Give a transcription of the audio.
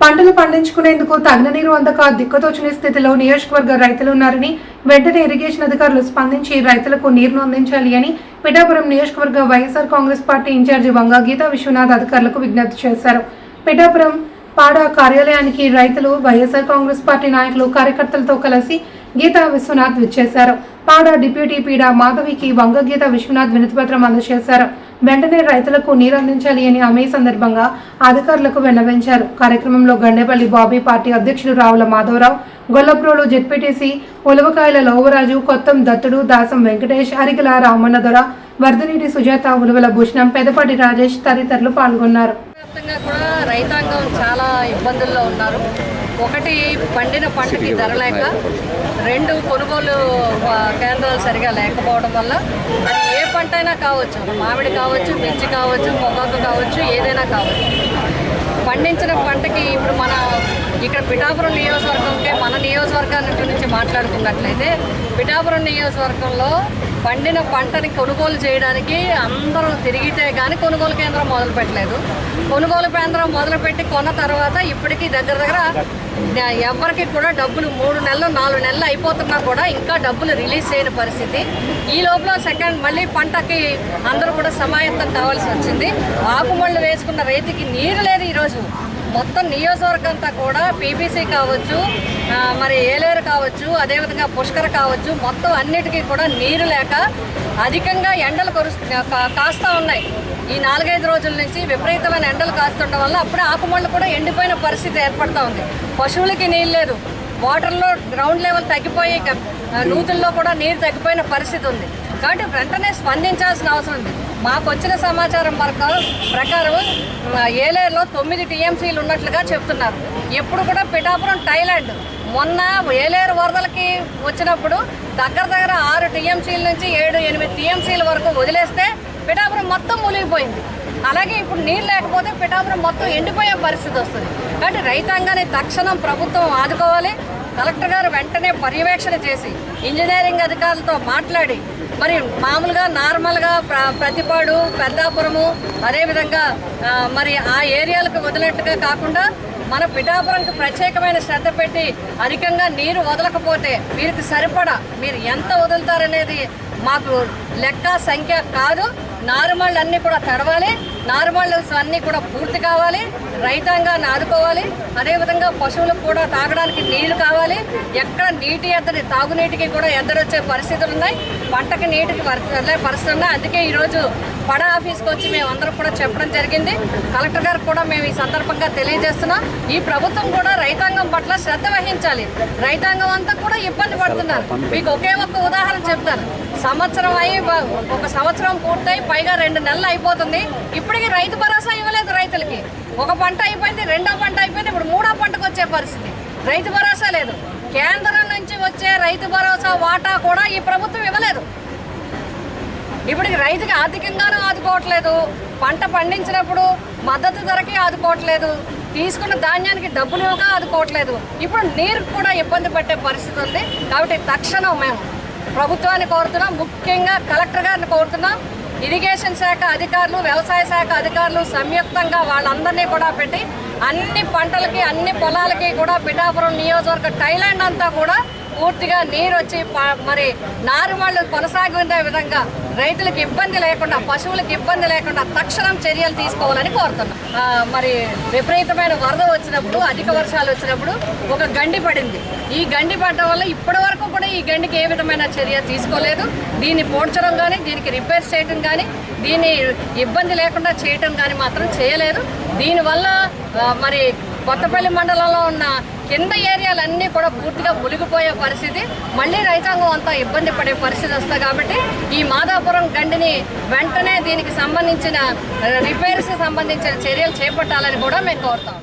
పంటలు పండించుకునేందుకు తగిన నీరు అందక దిక్కుతోచని స్థితిలో నియోజకవర్గ రైతులు ఉన్నారని వెంటనే ఇరిగేషన్ అధికారులు స్పందించి రైతులకు నీరును అందించాలి అని పిఠాపురం నియోజకవర్గ వైఎస్ఆర్ కాంగ్రెస్ పార్టీ ఇన్ఛార్జి వంగా గీతా విశ్వనాథ్ అధికారులకు విజ్ఞప్తి చేశారు. పిఠాపురం పాడ కార్యాలయానికి రైతులు వైఎస్ఆర్ కాంగ్రెస్ పార్టీ నాయకులు కార్యకర్తలతో కలిసి గీతా విశ్వనాథ్ విచ్చేశారు. పాడ డిప్యూటీ పీడా మాధవికి వంగ గీత విశ్వనాథ్ వినతిపత్రం అందజేశారు. వెంటనే రైతులకు నీరు అందించాలి అని ఆమె సందర్భంగా అధికారులకు విన్నవించారు. కార్యక్రమంలో గండేపల్లి బాబీ పార్టీ అధ్యక్షుడు రావుల మాధవరావు గొల్లప్రోలు జెడ్పీటీసీ ఉలవకాయల లోవరాజు కొత్తం దత్తుడు దాసం వెంకటేష్ అరిగల రామన్నదొర వర్ధనీటి సుజాత ఉలువల భూషణం పెదపాటి రాజేష్ తదితరులు పాల్గొన్నారు. కూడా రైతాంగం చాలా ఇబ్బందుల్లో ఉన్నారు. ఒకటి పండిన పంటకి ధర లేక రెండు కొనుగోలు కేంద్రాలు సరిగా లేకపోవడం వల్ల అది ఏ పంట అయినా కావచ్చు. మామిడి కావచ్చు మిర్చి కావచ్చు పొగాకు కావచ్చు ఏదైనా కావచ్చు. పండించిన పంటకి ఇప్పుడు మన ఇక్కడ పిఠాపురం నియోజకవర్గంకే మన నియోజకవర్గాన్ని గురించి మాట్లాడుకున్నట్లయితే పిఠాపురం నియోజకవర్గంలో పండిన పంటని కొనుగోలు చేయడానికి అందరూ తిరిగితే కానీ కొనుగోలు కేంద్రం మొదలు పెట్టలేదు. కొనుగోలు కేంద్రం మొదలుపెట్టి కొన్న తర్వాత ఇప్పటికీ దగ్గర దగ్గర ఎవరికి కూడా డబ్బులు మూడు నెలలు నాలుగు నెలలు అయిపోతున్నా కూడా ఇంకా డబ్బులు రిలీజ్ చేయని పరిస్థితి. ఈ లోపల సెకండ్ మళ్ళీ పంటకి అందరూ కూడా సమాయత్తం కావాల్సి వచ్చింది. ఆకుమళ్ళు వేసుకున్న రైతుకి నీరు లేదు ఈరోజు. మొత్తం నియోజకవర్గం అంతా కూడా పీబీసీ కావచ్చు మరి ఏలేరు కావచ్చు అదేవిధంగా పుష్కర్ కావచ్చు మొత్తం అన్నిటికీ కూడా నీరు లేక అధికంగా ఎండలు కొరుస్తు కాస్తూ కాస్తా ఉన్నాయి. ఈ నాలుగైదు రోజుల నుంచి విపరీతమైన ఎండలు కాస్తుండడం వల్ల అప్పుడే ఆకుమళ్ళు కూడా ఎండిపోయిన పరిస్థితి ఏర్పడుతూ ఉంది. పశువులకి నీళ్ళు లేదు. వాటర్లో గ్రౌండ్ లెవెల్ తగ్గిపోయి నూతుల్లో కూడా నీరు తగ్గిపోయిన పరిస్థితి ఉంది. కాబట్టి వెంటనే స్పందించాల్సిన అవసరం ఉంది. మాకు వచ్చిన సమాచారం ప్రకారం ప్రకారం ఏలేరులో తొమ్మిది టీఎంసీలు ఉన్నట్లుగా చెప్తున్నారు. ఎప్పుడు కూడా పిఠాపురం థైలాండ్ మొన్న ఏలేరు వరదలకి వచ్చినప్పుడు దగ్గర దగ్గర ఆరు టీఎంసీల నుంచి ఏడు ఎనిమిది టీఎంసీల వరకు వదిలేస్తే పిఠాపురం మొత్తం మునిగిపోయింది. అలాగే ఇప్పుడు నీళ్ళు లేకపోతే పిఠాపురం మొత్తం ఎండిపోయే పరిస్థితి వస్తుంది. కాబట్టి రైతాంగాన్ని తక్షణం ప్రభుత్వం ఆదుకోవాలి. కలెక్టర్ గారు వెంటనే పర్యవేక్షణ చేసి ఇంజనీరింగ్ అధికారులతో మాట్లాడి మరి మామూలుగా నార్మల్గా ప్ర ప్రతిపాడు పెద్దాపురము అదేవిధంగా మరి ఆ ఏరియాలకు వదిలినట్టుగా కాకుండా మన పిఠాపురంకి ప్రత్యేకమైన శ్రద్ధ పెట్టి అధికంగా నీరు వదలకపోతే వీరికి సరిపడా మీరు ఎంత వదులుతారనేది మాకు లెక్క సంఖ్య కాదు. నారుమళ్ళు అన్నీ కూడా తడవాలి నారుమళ్ళు అన్నీ కూడా పూర్తి కావాలి రైతాంగాన్ని ఆదుకోవాలి. అదేవిధంగా పశువులకు కూడా తాగడానికి నీళ్ళు కావాలి. ఎక్కడ నీటి ఎద్దడి తాగునీటికి కూడా ఎద్దడొచ్చే పరిస్థితులు ఉన్నాయి. పంటకి నీటికి పరిస్థితులు ఉన్నాయి. అందుకే ఈరోజు పడ ఆఫీస్కి వచ్చి మేము అందరం కూడా చెప్పడం జరిగింది. కలెక్టర్ గారికి కూడా మేము ఈ సందర్భంగా తెలియజేస్తున్నాం. ఈ ప్రభుత్వం కూడా రైతాంగం పట్ల శ్రద్ధ వహించాలి. రైతాంగం అంతా కూడా ఇబ్బంది పడుతున్నారు. మీకు ఒకే ఒక్క ఉదాహరణ చెప్తాను. సంవత్సరం అయ్యి బ- ఒక సంవత్సరం పూర్తయి పైగా రెండు నెలలు అయిపోతుంది. ఇప్పటికీ రైతు భరోసా ఇవ్వలేదు రైతులకి. ఒక పంట అయిపోయింది రెండో పంట అయిపోయింది ఇప్పుడు మూడో పంటకు వచ్చే పరిస్థితి. రైతు భరోసా లేదు. కేంద్రం నుంచి వచ్చే రైతు భరోసా వాటా కూడా ఈ ప్రభుత్వం ఇవ్వలేదు. ఇప్పటికి రైతుకి ఆర్థికంగానూ ఆదుకోవట్లేదు. పంట పండించినప్పుడు మద్దతు ధరకి ఆదుకోవట్లేదు. తీసుకున్న ధాన్యానికి డబ్బులు ఇవ్వక ఆదుకోవట్లేదు. ఇప్పుడు నీరు కూడా ఇబ్బంది పట్టే పరిస్థితి ఉంది. కాబట్టి తక్షణం మేము ప్రభుత్వాన్ని కోరుతున్నాం. ముఖ్యంగా కలెక్టర్ గారిని కోరుతున్నాం. ఇరిగేషన్ శాఖ అధికారులు వ్యవసాయ శాఖ అధికారులు సంయుక్తంగా వాళ్ళందరినీ కూడా పెట్టి అన్ని పంటలకి అన్ని పొలాలకి కూడా పిఠాపురం నియోజకవర్గ టైలాండ్ అంతా కూడా పూర్తిగా నీరు వచ్చి ప- మరి నారుమళ్ళు కొనసాగించే విధంగా రైతులకు ఇబ్బంది లేకుండా పశువులకు ఇబ్బంది లేకుండా తక్షణం చర్యలు తీసుకోవాలని కోరుతున్నాం. మరి విపరీతమైన వరద వచ్చినప్పుడు అధిక వర్షాలు వచ్చినప్పుడు ఒక గండి పడింది. ఈ గండి పడడం వల్ల ఇప్పటి వరకు ఈ గండికి ఏ విధమైన చర్య తీసుకోలేదు. దీన్ని పోడ్చడం కానీ దీనికి రిపేర్ చేయడం కానీ దీన్ని ఇబ్బంది లేకుండా చేయటం కానీ మాత్రం చేయలేదు. దీనివల్ల మరి కొత్తపల్లి మండలంలో ఉన్న కింద ఏరియాలన్నీ కూడా పూర్తిగా మునిగిపోయే పరిస్థితి మళ్ళీ రైతాంగం అంతా ఇబ్బంది పడే పరిస్థితి వస్తుంది కాబట్టి ఈ మాదాపురం గండిని వెంటనే దీనికి సంబంధించిన రిపేర్స్కి సంబంధించిన చర్యలు చేపట్టాలని కూడా మేము కోరుతాం.